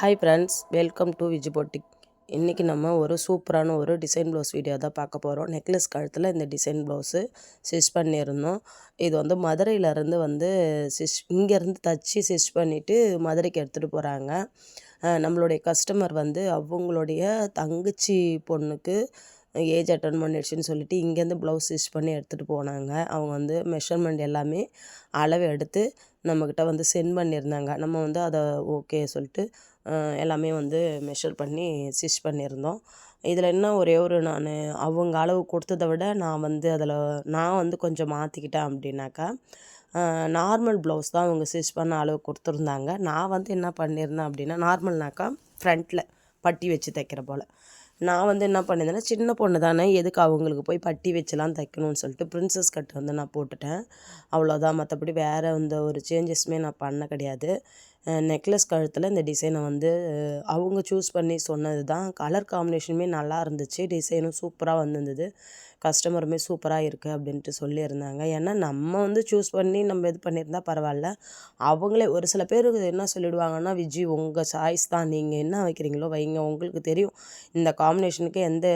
Hi friends welcome to Viji boutique இன்றைக்கி நம்ம ஒரு சூப்பரான ஒரு டிசைன் ப்ளவுஸ் வீடியோ தான் பார்க்க போகிறோம் நெக்லஸ் கழுத்தில் இந்த டிசைன் ப்ளவுஸு ஸ்டிச் பண்ணியிருந்தோம். இது வந்து மதுரையிலேருந்து வந்து ஸ்டிச் இங்கேருந்து தச்சு ஸ்டிச் பண்ணிவிட்டு மதுரைக்கு எடுத்துகிட்டு போகிறாங்க நம்மளுடைய கஸ்டமர் வந்து அவங்களுடைய தங்கச்சி பொண்ணுக்கு ஏஜ் அட்டன் பண்ணிடுச்சுன்னு சொல்லிட்டு இங்கேருந்து ப்ளவுஸ் ஸ்டிச் பண்ணி எடுத்துகிட்டு போனாங்க. அவங்க வந்து மெஷர்மெண்ட் எல்லாமே அளவு எடுத்து நம்மக்கிட்ட வந்து சென்ட் பண்ணியிருந்தாங்க. நம்ம வந்து அதை ஓகே சொல்லிட்டு எல்லாமே வந்து மெஷர் பண்ணி ஸ்டிச் பண்ணியிருந்தோம். இதில் என்ன ஒரே ஒரு நான் அவங்க அளவு கொடுத்தத விட நான் வந்து அதில் நான் வந்து கொஞ்சம் மாற்றிக்கிட்டேன் அப்படின்னாக்கா நார்மல் ப்ளவுஸ் தான் அவங்க ஸ்டிச் பண்ண அளவு கொடுத்துருந்தாங்க. நான் வந்து என்ன பண்ணியிருந்தேன் அப்படின்னா நார்மல்னாக்கா ஃப்ரண்ட்டில் பட்டி வச்சு தைக்கிற போல். நான் வந்து என்ன பண்ணியிருந்தேன்னா சின்ன பொண்ணு தானே எதுக்கு அவங்களுக்கு போய் பட்டி வச்சுலாம் தைக்கணும்னு சொல்லிட்டு ப்ரின்ஸஸ் கட் வந்து நான் போட்டுட்டேன். அவ்வளோதான் மற்றபடி வேறு எந்த ஒரு சேஞ்சஸுமே நான் பண்ண கிடையாது. நெக்லஸ் கழுத்தில் இந்த டிசைனை வந்து அவங்க சூஸ் பண்ணி சொன்னது தான் கலர் காம்பினேஷனுமே நல்லா இருந்துச்சு. டிசைனும் சூப்பராக வந்திருந்தது. கஸ்டமருமே சூப்பராக இருக்குது அப்படின்ட்டு சொல்லியிருந்தாங்க. ஏன்னா நம்ம வந்து சூஸ் பண்ணி நம்ம இது பண்ணியிருந்தால் பரவாயில்ல. அவங்களே ஒரு சில பேர் என்ன சொல்லிவிடுவாங்கன்னா விஜி உங்கள் சாய்ஸ் தான். நீங்கள் என்ன வைக்கிறீங்களோ வைங்க. உங்களுக்கு தெரியும். இந்த காம்பினேஷனுக்கு எந்த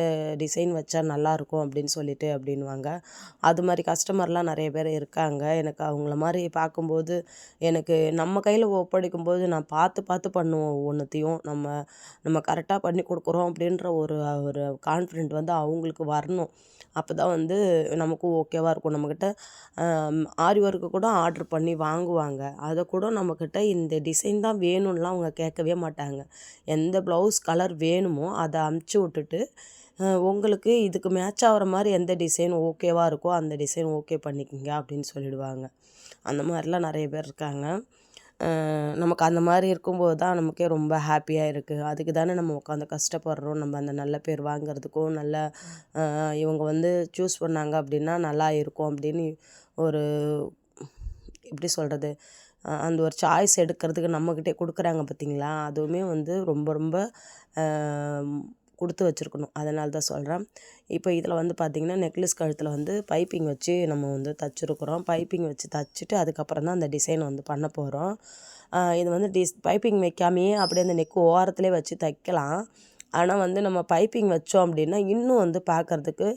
டிசைன் வச்சா நல்லாயிருக்கும் அப்படின்னு சொல்லிட்டு அப்படின்வாங்க அது மாதிரி கஸ்டமர்லாம் நிறைய பேர் இருக்காங்க. எனக்கு அவங்கள மாதிரி பார்க்கும்போது எனக்கு நம்ம கையில் ஒப்படைக்கும் போது நான் பார்த்து பார்த்து பண்ணுவோம் ஒன்றுத்தையும் நம்ம நம்ம கரெக்டாக பண்ணி கொடுக்குறோம் அப்படின்ற ஒரு ஒரு கான்ஃபிடென்ட் வந்து அவங்களுக்கு வரணும். அப்போ தான் வந்து நமக்கும் ஓகேவாக இருக்கும். நம்மக்கிட்ட ஆரி ஒர்க்கு கூட ஆர்ட்ரு பண்ணி வாங்குவாங்க. அதை கூட நம்மக்கிட்ட இந்த டிசைன் தான் வேணும்லாம் அவங்க கேட்கவே மாட்டாங்க. எந்த ப்ளவுஸ் கலர் வேணுமோ அதை அமுச்சு விட்டுட்டு உங்களுக்கு இதுக்கு மேட்ச் ஆகிற மாதிரி எந்த டிசைன் ஓகேவாக இருக்கோ அந்த டிசைன் ஓகே பண்ணிக்கோங்க அப்படின்னு சொல்லிடுவாங்க. அந்த மாதிரிலாம் நிறைய பேர் இருக்காங்க. நமக்கு அந்த மாதிரி இருக்கும்போது தான் நமக்கே ரொம்ப ஹாப்பியாக இருக்குது அதுக்கு தானே நம்ம உட்காந்து கஷ்டப்படுறோம். நம்ம அந்த நல்ல பேர் வாங்குறதுக்கும் நல்ல இவங்க வந்து சூஸ் பண்ணாங்க அப்படின்னா நல்லா இருக்கும் அப்படின்னு ஒரு எப்படி சொல்கிறது அந்த ஒரு சாய்ஸ் எடுக்கிறதுக்கு நம்மக்கிட்டே கொடுக்குறாங்க பார்த்திங்களா? அதுவுமே வந்து ரொம்ப ரொம்ப கொடுத்து வச்சுருக்கணும். அதனால தான் சொல்கிறேன் இப்போ இதில் வந்து பார்த்திங்கன்னா நெக்லஸ் கழுத்தில் வந்து பைப்பிங் வச்சு நம்ம வந்து தச்சுருக்குறோம். பைப்பிங் வச்சு தச்சுட்டு அதுக்கப்புறம் தான் அந்த டிசைன் வந்து பண்ண போகிறோம் இது வந்து டிஸ் பைப்பிங் வைக்காமையே அப்படியே அந்த நெக்கு ஓரத்துலேயே வச்சு தைக்கலாம். ஆனால் வந்து நம்ம பைப்பிங் வச்சோம் அப்படின்னா இன்னும் வந்து பார்க்குறதுக்கு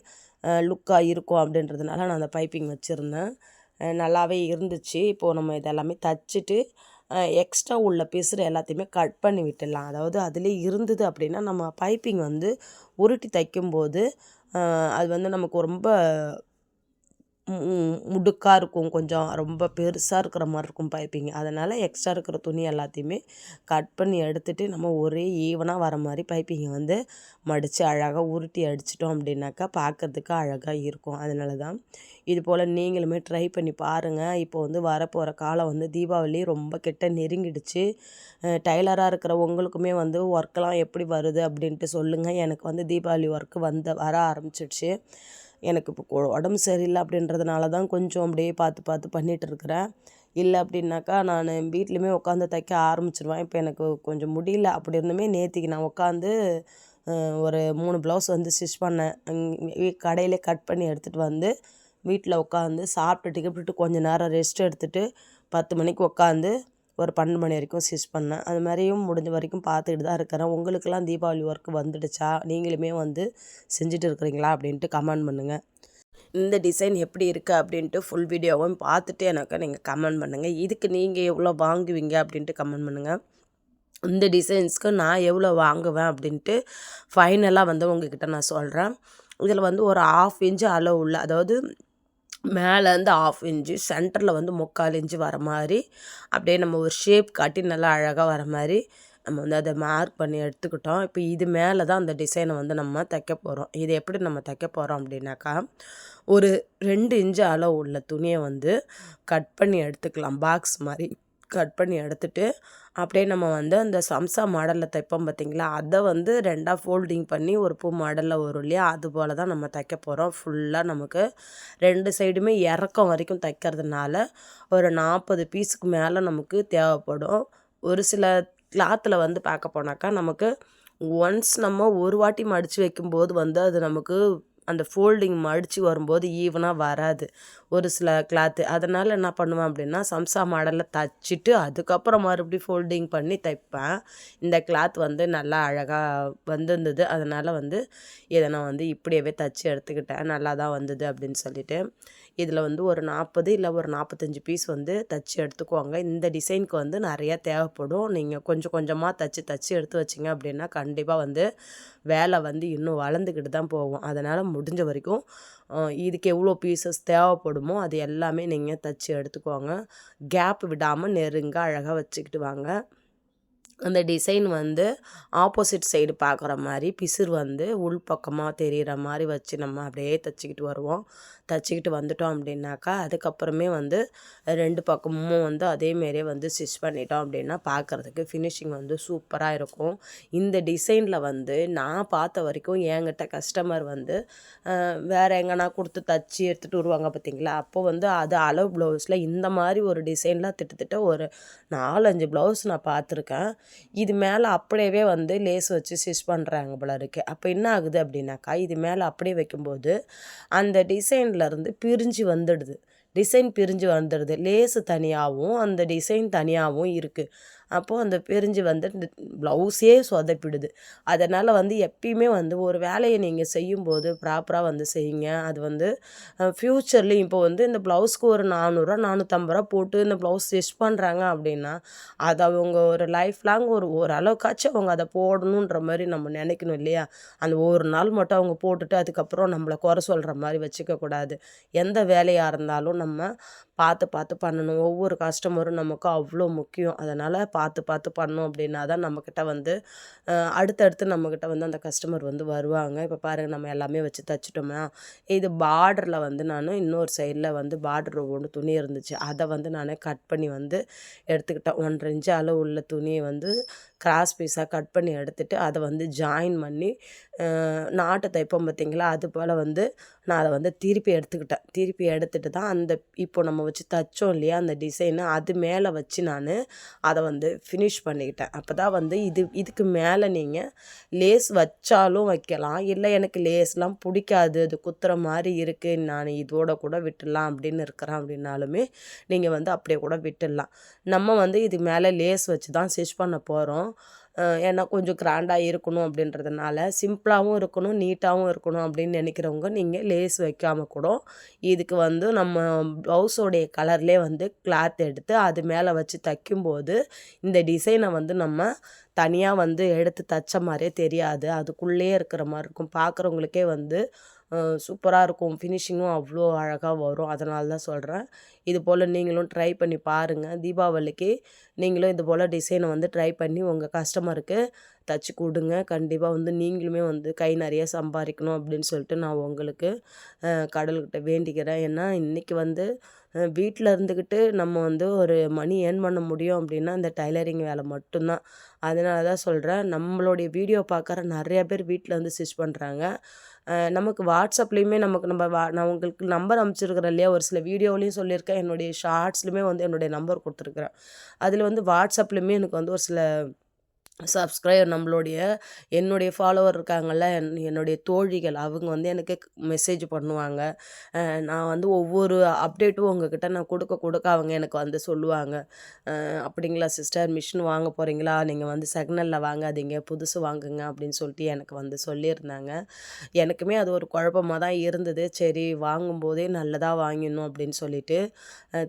லுக்காக இருக்கும் அப்படின்றதுனால நான் அந்த பைப்பிங் வச்சுருந்தேன். நல்லாவே இருந்துச்சு. இப்போது நம்ம இதெல்லாமே தச்சுட்டு எக்ஸ்ட்ரா உள்ள பிசுறு எல்லாத்தையுமே கட் பண்ணி விட்டுடலாம். அதாவது அதிலே இருந்தது அப்படின்னா நம்ம பைப்பிங் வந்து உருட்டி தைக்கும்போது அது வந்து நமக்கு ரொம்ப முடுக்காக இருக்கும். கொஞ்சம் ரொம்ப பெருசாக இருக்கிற மாதிரி இருக்கும் பைப்பிங். அதனால் எக்ஸ்ட்ரா இருக்கிற துணி எல்லாத்தையுமே கட் பண்ணி எடுத்துகிட்டு நம்ம ஒரே ஈவனாக வர மாதிரி பைப்பிங்கை வந்து மடித்து அழகாக உருட்டி அடிச்சிட்டோம் அப்படின்னாக்கா பார்க்குறதுக்கு அழகாக இருக்கும். அதனால தான் இது போல் நீங்களுமே ட்ரை பண்ணி பாருங்கள் இப்போ வந்து வரப்போகிற காலம் வந்து தீபாவளி ரொம்ப கிட்ட நெருங்கிடுச்சு. டைலராக இருக்கிற உங்களுக்குமே வந்து ஒர்க்கெலாம் எப்படி வருது அப்படின்ட்டு சொல்லுங்கள் எனக்கு வந்து தீபாவளி ஒர்க்கு வந்து வர ஆரம்பிச்சிடுச்சு. எனக்கு இப்போ உடம்பு சரியில்லை அப்படின்றதுனால தான் கொஞ்சம் அப்படியே பார்த்து பார்த்து பண்ணிகிட்டு இருக்கிறேன். இல்லை அப்படின்னாக்கா நான் வீட்லேயுமே உட்காந்து தைக்க ஆரம்பிச்சிருவேன். இப்போ எனக்கு கொஞ்சம் முடியல. அப்படி இருந்துமே நேற்றுக்கு நான் உட்காந்து ஒரு மூணு ப்ளவுஸ் வந்து ஸ்டிச் பண்ணேன். கடையிலே கட் பண்ணி எடுத்துகிட்டு வந்து வீட்டில் உட்காந்து சாப்பிட்டுட்டு கிப்பிட்டு கொஞ்சம் நேரம் ரெஸ்ட் எடுத்துகிட்டு பத்து மணிக்கு உட்காந்து ஒரு பன்னெண்டு மணி வரைக்கும் ஸ்டிச் பண்ணேன். அது மாதிரியும் முடிஞ்ச வரைக்கும் பார்த்துக்கிட்டு தான் இருக்கிறேன். உங்களுக்கெல்லாம் தீபாவளி ஒர்க் வந்துடுச்சா? நீங்களுமே வந்து செஞ்சுட்டு இருக்கிறீங்களா? அப்படின்ட்டு கமெண்ட் பண்ணுங்கள் இந்த டிசைன் எப்படி இருக்குது அப்படின்ட்டு ஃபுல் வீடியோவும் பார்த்துட்டு எனக்கு நீங்கள் கமெண்ட் பண்ணுங்கள் இதுக்கு நீங்கள் எவ்வளோ வாங்குவீங்க? அப்படின்ட்டு கமெண்ட் பண்ணுங்கள் இந்த டிசைன்ஸ்க்கு நான் எவ்வளோ வாங்குவேன்? அப்படின்ட்டு ஃபைனலாக வந்து உங்ககிட்ட நான் சொல்கிறேன் இதில் வந்து ஒரு ஆஃப் இன்ச்சு அளவு உள்ள அதாவது மேலேருந்து ஆஃப் இன்ச்சு சென்டரில் வந்து முக்கால் இன்ச்சு வர மாதிரி அப்படியே நம்ம ஒரு ஷேப் காட்டி நல்லா அழகாக வர மாதிரி நம்ம வந்து அதை மார்க் பண்ணி எடுத்துக்கிட்டோம். இப்போ இது மேலே தான் அந்த டிசைனை வந்து நம்ம தைக்க போகிறோம் இது எப்படி நம்ம தைக்க போகிறோம் அப்படின்னாக்கா ஒரு ரெண்டு இன்ச்சு அளவு உள்ள துணியை வந்து கட் பண்ணி எடுத்துக்கலாம். பாக்ஸ் மாதிரி கட் பண்ணி எடுத்துகிட்டு அப்படியே நம்ம வந்து அந்த சம்சா மாடலில் தைப்போம் பார்த்திங்களா? அதை வந்து ரெண்டாக ஃபோல்டிங் பண்ணி ஒரு பூ மாடலில் வரும் இல்லையா? அது போல் தான் நம்ம தைக்க போகிறோம் ஃபுல்லாக நமக்கு ரெண்டு சைடுமே இறக்கம் வரைக்கும் தைக்கிறதுனால ஒரு நாற்பது பீஸுக்கு மேலே நமக்கு தேவைப்படும். ஒரு சில கிளாத்தில் வந்து பார்க்க போனாக்கா நமக்கு ஒன்ஸ் நம்ம ஒரு வாட்டி மடித்து வைக்கும்போது வந்து அது நமக்கு அந்த ஃபோல்டிங் மடித்து வரும்போது ஈவனாக வராது. ஒரு சில கிளாத்து அதனால் என்ன பண்ணுவேன் அப்படின்னா சம்சா மாடலில் தச்சுட்டு அதுக்கப்புறம் மறுபடியும் ஃபோல்டிங் பண்ணி தைப்பேன். இந்த கிளாத் வந்து நல்லா அழகாக வந்திருந்தது. அதனால் வந்து இதை நான் வந்து இப்படியவே தச்சு எடுத்துக்கிட்டேன். நல்லா தான் வந்தது அப்படின்னு சொல்லிட்டு. இதில் வந்து ஒரு நாற்பது இல்லை ஒரு நாற்பத்தஞ்சு பீஸ் வந்து தச்சு எடுத்துக்குவாங்க இந்த டிசைனுக்கு வந்து நிறையா தேவைப்படும். நீங்கள் கொஞ்சம் கொஞ்சமாக தச்சு தச்சு எடுத்து வச்சிங்க அப்படின்னா கண்டிப்பாக வந்து வேலை வந்து இன்னும் வளர்ந்துக்கிட்டு தான் போகும். அதனால் முடிஞ்ச வரைக்கும் இதுக்கு எவ்வளோ பீசஸ் தேவைப்படுமோ அது எல்லாமே நீங்கள் தச்சு எடுத்துக்கோங்க. கேப் விடாமல் நெருங்க அழகாக வச்சுக்கிட்டு வாங்க. அந்த டிசைன் வந்து ஆப்போசிட் சைடு பார்க்குற மாதிரி பிசிறு வந்து உள் பக்கமாக தெரிகிற மாதிரி வச்சு நம்ம அப்படியே தைச்சிக்கிட்டு வருவோம். தைச்சிக்கிட்டு வந்துட்டோம் அப்படின்னாக்கா அதுக்கப்புறமே வந்து ரெண்டு பக்கமும் வந்து அதேமாரியே வந்து ஸ்டிச் பண்ணிட்டோம் அப்படின்னா பார்க்குறதுக்கு ஃபினிஷிங் வந்து சூப்பராக இருக்கும். இந்த டிசைனில் வந்து நான் பார்த்த வரைக்கும் என்கிட்ட கஸ்டமர் வந்து வேறு எங்கன்னா கொடுத்து தச்சு எடுத்துகிட்டு வருவாங்க பார்த்தீங்களா அப்போ வந்து அது அளவு ப்ளவுஸில் இந்த மாதிரி ஒரு டிசைன்லாம் திட்டத்திட்ட ஒரு நாலஞ்சு ப்ளவுஸ் நான் பார்த்துருக்கேன். இது மேலே அப்படியே வந்து லேஸ் வச்சு ஸ்டிச் பண்ணுறாங்க போல இருக்குது அப்போ என்ன ஆகுது அப்படின்னாக்கா இது மேலே அப்படியே வைக்கும்போது அந்த டிசைன்லேருந்து பிரிஞ்சு வந்துடுது. டிசைன் பிரிஞ்சு வந்துடுது. லேஸு தனியாகவும் அந்த டிசைன் தனியாகவும் இருக்குது அப்போது அந்த பிரிஞ்சு வந்து ப்ளவுஸே சொதப்பிடுது. அதனால் வந்து எப்பயுமே வந்து ஒரு வேலையை நீங்கள் செய்யும்போது ப்ராப்பராக வந்து செய்யுங்க. அது வந்து ஃப்யூச்சர்லேயும் இப்போ வந்து இந்த ப்ளவுஸ்க்கு ஒரு நானூறுரூவா நானூற்றம்பது ரூபா போட்டு இந்த ப்ளவுஸ் ஸ்டிச் பண்ணுறாங்க அப்படின்னா அது அவங்க ஒரு லைஃப் லாங் ஒரு ஓரளவுக்காச்சும் அவங்க அதை போடணுன்ற மாதிரி நம்ம நினைக்கணும் இல்லையா? அந்த ஒரு நாள் மட்டும் அவங்க போட்டுட்டு அதுக்கப்புறம் நம்மளை குறை சொல்கிற மாதிரி வச்சுக்கக்கூடாது. எந்த வேலையாக இருந்தாலும் நம்ம பார்த்து பார்த்து பண்ணணும். ஒவ்வொரு கஸ்டமரும் நமக்கு அவ்வளோ முக்கியம். அதனால் பார்த்து பார்த்து பண்ணோம் அப்படின்னா தான் நம்மக்கிட்ட வந்து அடுத்தடுத்து நம்மக்கிட்ட வந்து அந்த கஸ்டமர் வந்து வருவாங்க. இப்போ பாருங்கள் நம்ம எல்லாமே வச்சு தைச்சிட்டோமா? இது பார்டரில் வந்து நான் இன்னொரு சைடில் வந்து பார்டர் ஒன்று துணி இருந்துச்சு. அதை வந்து நான் கட் பண்ணி வந்து எடுத்துக்கிட்டேன். ஒன்றரை இன்ச்சு அளவு உள்ள துணியை வந்து கிராஸ் பீஸாக கட் பண்ணி எடுத்துகிட்டு அதை வந்து ஜாயின் பண்ணி நாட்டு தைப்போம் பார்த்திங்களா? அது போல் வந்து நான் அதை வந்து திருப்பி எடுத்துக்கிட்டேன். திருப்பி எடுத்துகிட்டு தான் அந்த இப்போ நம்ம வச்சு தைச்சோம் இல்லையா அந்த டிசைனு அது மேலே வச்சு நான் அதை வந்து ஃபினிஷ் பண்ணிக்கிட்டேன். அப்போ தான் வந்து இது இதுக்கு மேலே நீங்கள் லேஸ் வச்சாலும் வைக்கலாம். இல்லை எனக்கு லேஸ்லாம் பிடிக்காது அது குத்துற மாதிரி இருக்குது நான் இதோட கூட விட்டுடலாம் அப்படின்னு இருக்கிறேன் அப்படின்னாலுமே நீங்கள் வந்து அப்படியே கூட விட்டுடலாம். நம்ம வந்து இது மேலே லேஸ் வச்சு தான் ஸ்டிச் பண்ண போகிறோம் ஏன்னா கொஞ்சம் கிராண்டாக இருக்கணும் அப்படின்றதுனால சிம்பிளாகவும் இருக்கணும் நீட்டாகவும் இருக்கணும் அப்படின்னு நினைக்கிறவங்க நீங்கள் லேஸ் வைக்காமல் கூட இதுக்கு வந்து நம்ம ப்ளவுஸோடைய கலர்லேயே வந்து கிளாத் எடுத்து அது மேலே வச்சு தைக்கும்போது இந்த டிசைனை வந்து நம்ம தனியாக வந்து எடுத்து தைச்ச மாதிரியே தெரியாது. அதுக்குள்ளேயே இருக்கிற மாதிரி இருக்கும். பார்க்குறவங்களுக்கே வந்து சூப்பராக இருக்கும். ஃபினிஷிங்கும் அவ்வளோ அழகாக வரும். அதனால தான் சொல்கிறேன் இது போல் நீங்களும் ட்ரை பண்ணி பாருங்கள் தீபாவளிக்கு நீங்களும் இது போல் டிசைனை வந்து ட்ரை பண்ணி உங்கள் கஸ்டமருக்கு தச்சு கொடுங்க. கண்டிப்பாக வந்து நீங்களுமே வந்து கை நிறைய சம்பாதிக்கணும் அப்படின்னு சொல்லிட்டு நான் உங்களுக்கு கடல்கிட்ட வேண்டிக்கிறேன். ஏன்னா இன்றைக்கி வந்து வீட்டில் இருந்துக்கிட்டு நம்ம வந்து ஒரு மணி ஏர்ன் பண்ண முடியும் அப்படின்னா இந்த டைலரிங் வேலை மட்டும்தான். அதனால தான் சொல்கிறேன் நம்மளுடைய வீடியோ பார்க்குற நிறையா பேர் வீட்டில் வந்து ஸ்டிச் பண்ணுறாங்க நமக்கு வாட்ஸ்அப்லேயுமே நமக்கு நம்ம வா நான் உங்களுக்கு நம்பர் அனுப்பிச்சிருக்கிறேன் இல்லையா? ஒரு சில வீடியோலையும் சொல்லியிருக்கேன். என்னுடைய ஷார்ட்ஸ்லையுமே வந்து என்னுடைய நம்பர் கொடுத்துருக்குறேன். அதில் வந்து வாட்ஸ்அப்லேயுமே எனக்கு வந்து ஒரு சில சப்ஸ்கிரைபர் நம்மளுடைய என்னுடைய ஃபாலோவர் இருக்காங்கள்ல என் என்னுடைய தோழிகள் அவங்க வந்து எனக்கு மெசேஜ் பண்ணுவாங்க. நான் வந்து ஒவ்வொரு அப்டேட்டும் உங்ககிட்ட நான் கொடுக்க கொடுக்க அவங்க எனக்கு வந்து சொல்லுவாங்க. அப்படிங்களா சிஸ்டர் மிஷின் வாங்க போகிறீங்களா நீங்கள் வந்து செக்னலில் வாங்காதீங்க புதுசு வாங்குங்க அப்படின்னு சொல்லிட்டு எனக்கு வந்து சொல்லியிருந்தாங்க. எனக்குமே அது ஒரு குழப்பமாக தான் இருந்தது. சரி வாங்கும்போதே நல்லதாக வாங்கிடணும் அப்படின்னு சொல்லிட்டு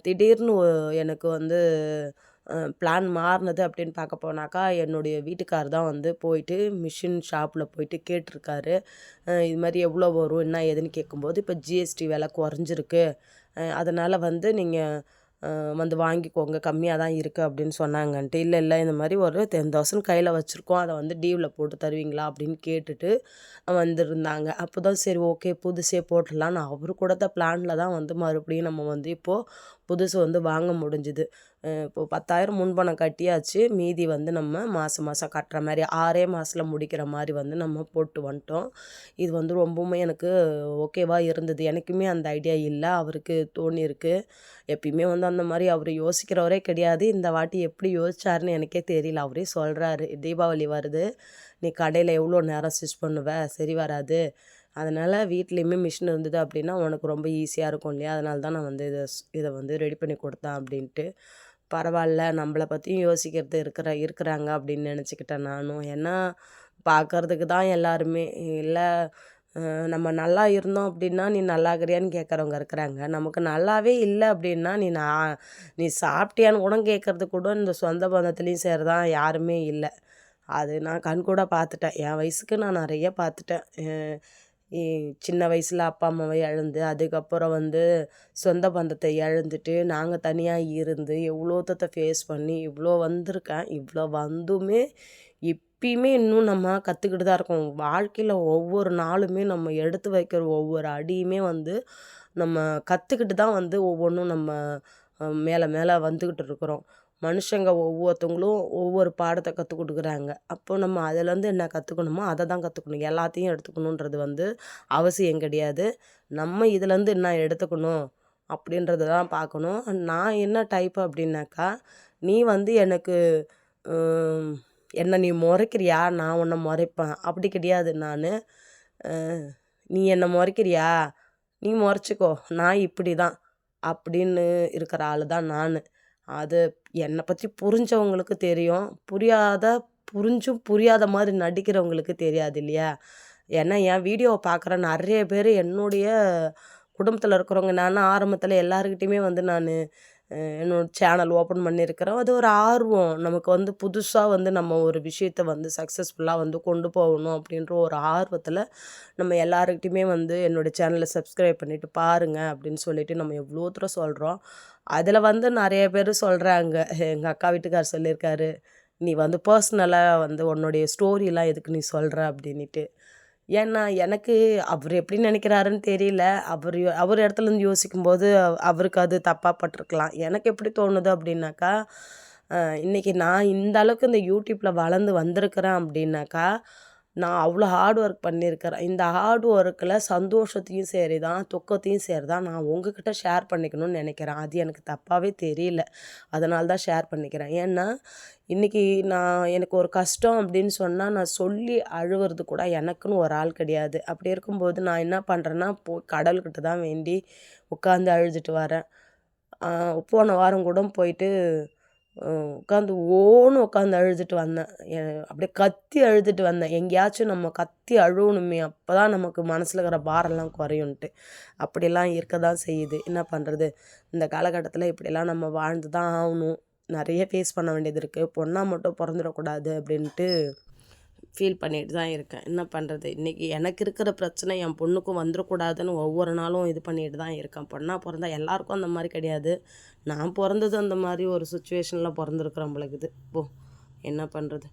திடீர்னு எனக்கு வந்து பிளான் மாறினது அப்படின்னு பார்க்க போனாக்கா என்னுடைய வீட்டுக்கார் தான் வந்து போயிட்டு மிஷின் ஷாப்பில் போயிட்டு கேட்டிருக்காரு. இது மாதிரி எவ்வளோ வரும் என்ன ஏதுன்னு கேட்கும்போது இப்போ ஜிஎஸ்டி விலை குறைஞ்சிருக்கு. அதனால் வந்து நீங்கள் வந்து வாங்கிக்கோங்க கம்மியாக தான் இருக்குது அப்படின்னு சொன்னாங்கன்ட்டு. இல்லை இல்லை இந்த மாதிரி ஒரு டென் தௌசண்ட் கையில் வச்சுருக்கோம் அதை வந்து டீவில் போட்டு தருவீங்களா அப்படின்னு கேட்டுட்டு வந்திருந்தாங்க. அப்போ தான் சரி ஓகே புதுசே போட்டுடலாம் நான் அவரு தான் பிளானில் தான் வந்து மறுபடியும் நம்ம வந்து இப்போது புதுசு வந்து வாங்க முடிஞ்சுது. இப்போது பத்தாயிரம் முன்பணம் கட்டியாச்சு. மீதி வந்து நம்ம மாதம் மாதம் கட்டுற மாதிரி ஆறே மாதத்தில் முடிக்கிற மாதிரி வந்து நம்ம போட்டு வந்துட்டோம். இது வந்து ரொம்பவுமே எனக்கு ஓகேவாக இருந்தது. எனக்குமே அந்த ஐடியா இல்லை. அவருக்கு தோணியிருக்கு எப்பயுமே வந்து அந்த மாதிரி அவர் யோசிக்கிறவரே கிடையாது. இந்த வாட்டி எப்படி யோசிச்சாருன்னு எனக்கே தெரியல. அவரே சொல்கிறாரு தீபாவளி வருது. நீ கடையில் எவ்வளோ நேரம் ஸ்டிச் பண்ணுவ? சரி வராது. அதனால் வீட்லேயுமே மிஷின் இருந்தது அப்படின்னா உனக்கு ரொம்ப ஈஸியாக இருக்கும் இல்லையா? அதனால தான் நான் வந்து இதை இதை வந்து ரெடி பண்ணி கொடுத்தேன் அப்படின்ட்டு பரவாயில்ல நம்மளை பற்றியும் யோசிக்கிறது இருக்கிற இருக்கிறாங்க அப்படின்னு நினச்சிக்கிட்டேன் நானும். ஏன்னா பார்க்கறதுக்கு தான் எல்லாருமே இல்லை நம்ம நல்லா இருந்தோம் அப்படின்னா நீ நல்லா இருக்கிறியான்னு கேட்குறவங்க இருக்கிறாங்க. நமக்கு நல்லாவே இல்லை அப்படின்னா நீ நான் நீ சாப்பிட்டியான்னு கூட கேட்குறது கூட இந்த சொந்த பந்தத்துலேயும் சேர்தான் யாருமே இல்லை. அது நான் கண் கூட பார்த்துட்டேன் என் வயசுக்கு நான் நிறைய பார்த்துட்டேன் சின்ன வயசில் அப்பா அம்மாவை இழந்து அதுக்கப்புறம் வந்து சொந்த பந்தத்தை இழந்துட்டு நாங்கள் தனியாக இருந்து எவ்வளோத்தத்தை ஃபேஸ் பண்ணி இவ்வளோ வந்திருக்கேன் இவ்வளோ வந்துமே இப்பயுமே இன்னும் நம்ம கற்றுக்கிட்டு தான் இருக்கோம். வாழ்க்கையில் ஒவ்வொரு நாளுமே நம்ம எடுத்து வைக்கிற ஒவ்வொரு அடியுமே வந்து நம்ம கற்றுக்கிட்டு தான் வந்து ஒவ்வொன்றும் நம்ம மேலே மேலே வந்துக்கிட்டு இருக்கிறோம். மனுஷங்க ஒவ்வொருத்தவங்களும் ஒவ்வொரு பாடத்தை கற்றுக் கொடுக்குறாங்க. அப்போ நம்ம அதுலேருந்து என்ன கற்றுக்கணுமோ அதை தான் கற்றுக்கணும் எல்லாத்தையும் எடுத்துக்கணுன்றது வந்து அவசியம் கிடையாது. நம்ம இதுலேருந்து என்ன எடுத்துக்கணும் அப்படின்றத தான் பார்க்கணும். நான் என்ன டைப் அப்படின்னாக்கா நீ வந்து எனக்கு என்னை நீ முறைக்கிறியா? நான் உன்னை முறைப்பேன். அப்படி கிடையாது நான். நீ என்னை முறைக்கிறியா? நீ முறைச்சிக்கோ. நான் இப்படி தான் அப்படின்னு இருக்கிற ஆள் தான் நான். அது என்னை பற்றி புரிஞ்சவங்களுக்கு தெரியும். புரியாத புரிஞ்சும் புரியாத மாதிரி நடிக்கிறவங்களுக்கு தெரியாது இல்லையா? ஏன்னா என் வீடியோவை பார்க்குற நிறைய பேர் என்னுடைய குடும்பத்தில் இருக்கிறவங்க நான் ஆரம்பத்தில் எல்லாருக்கிட்டேயுமே வந்து நான் என்னோட சேனல் ஓப்பன் பண்ணியிருக்கிறோம். அது ஒரு ஆர்வம். நமக்கு வந்து புதுசாக வந்து நம்ம ஒரு விஷயத்தை வந்து சக்ஸஸ்ஃபுல்லாக வந்து கொண்டு போகணும் அப்படின்ற ஒரு ஆர்வத்தில் நம்ம எல்லாருக்கிட்டையுமே வந்து என்னோட சேனலை சப்ஸ்கிரைப் பண்ணிவிட்டு பாருங்கள் அப்படின்னு சொல்லிவிட்டு நம்ம எவ்வளோ தூரம் சொல்கிறோம் அதில் வந்து நிறைய பேர் சொல்கிறாங்க எங்கள் அக்கா வீட்டுக்கார் சொல்லியிருக்காரு. நீ வந்து பர்சனலாக வந்து உன்னுடைய ஸ்டோரிலாம் எதுக்கு நீ சொல்கிற அப்படின்ட்டு ஏன்னா எனக்கு அவர் எப்படி நினைக்கிறாருன்னு தெரியல. அவர் யோ- அவர் இடத்துல இருந்து யோசிக்கும்போது அவருக்கு அது தப்பாக பட்டிருக்கலாம். எனக்கு எப்படி தோணுது அப்படின்னாக்கா இன்றைக்கி நான் இந்த அளவுக்கு இந்த யூடியூப்பில் வளர்ந்து வந்திருக்கிறேன் அப்படின்னாக்கா நான் அவ்வளோ ஹார்ட் ஒர்க் பண்ணியிருக்கிறேன் இந்த ஹார்ட் ஒர்க்கில் சந்தோஷத்தையும் சரி தான் துக்கத்தையும் சரி தான் நான் உங்ககிட்ட ஷேர் பண்ணிக்கணும்னு நினைக்கிறேன். அது எனக்கு தப்பாகவே தெரியல. அதனால தான் ஷேர் பண்ணிக்கிறேன். ஏன்னா இன்றைக்கி நான் எனக்கு ஒரு கஷ்டம் அப்படின்னு சொன்னால் நான் சொல்லி அழுவுறது கூட எனக்குன்னு ஒரு ஆள் கிடையாது. அப்படி இருக்கும்போது நான் என்ன பண்ணுறேன்னா போ கடல்கிட்ட தான் வேண்டி உட்காந்து அழுதுட்டு வரேன். போன வாரம் கூட போயிட்டு உட்காந்து ஓன்னு உட்காந்து அழுதுட்டு வந்தேன். அப்படியே கத்தி அழுதுட்டு வந்தேன். எங்கேயாச்சும் நம்ம கத்தி அழுவணுமே அப்போ தான் நமக்கு மனசில் இருக்கிற பாரெல்லாம் குறையும்ன்ட்டு. அப்படிலாம் இருக்க தான் செய்யுது. என்ன பண்ணுறது இந்த காலகட்டத்தில் இப்படியெல்லாம் நம்ம வாழ்ந்து தான் ஆகணும். நிறைய ஃபேஸ் பண்ண வேண்டியது இருக்குது பொண்ணாக மட்டும் பிறந்துடக்கூடாது அப்படின்ட்டு ஃபீல் பண்ணிட்டு தான் இருக்கேன். என்ன பண்ணுறது இன்றைக்கி எனக்கு இருக்கிற பிரச்சனை என் பொண்ணுக்கும் வந்துடக்கூடாதுன்னு ஒவ்வொரு நாளும் இது பண்ணிட்டு தான் இருக்கேன். பொண்ணாக பிறந்தா எல்லாருக்கும் அந்த மாதிரி கிடையாது. நான் பிறந்தது அந்த மாதிரி ஒரு சுச்சுவேஷனில் பிறந்திருக்கிறேன் நம்மளுக்குது போ என்ன பண்ணுறது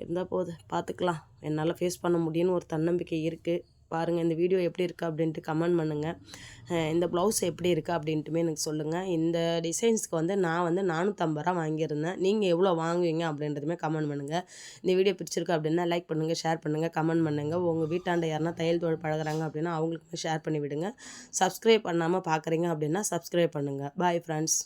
இருந்தால் போகுது பார்த்துக்கலாம் என்னால் ஃபேஸ் பண்ண முடியும்னு ஒரு தன்னம்பிக்கை இருக்குது பாருங்கள் இந்த வீடியோ எப்படி இருக்குது அப்படின்ட்டு கமெண்ட் பண்ணுங்கள் இந்த ப்ளவுஸ் எப்படி இருக்குது அப்படின்ட்டுமே எனக்கு சொல்லுங்கள் இந்த டிசைன்ஸ்க்கு வந்து நான் வந்து நானூற்றம்பது ரூபா வாங்கியிருந்தேன். நீங்கள் எவ்வளோ வாங்குவீங்க அப்படின்றதுமே கமெண்ட் பண்ணுங்கள் இந்த வீடியோ பிடிச்சிருக்கு அப்படின்னா லைக் பண்ணுங்கள் ஷேர் பண்ணுங்கள் கமெண்ட் பண்ணுங்கள் உங்கள் வீட்டாண்ட யாருன்னா தையல் தொழில் பழகுறாங்க அப்படின்னா அவங்களுக்குமே ஷேர் பண்ணி விடுங்க. சப்ஸ்கிரைப் பண்ணாமல் பார்க்குறீங்க அப்படின்னா சப்ஸ்கிரைப் பண்ணுங்கள் பாய் ஃப்ரெண்ட்ஸ்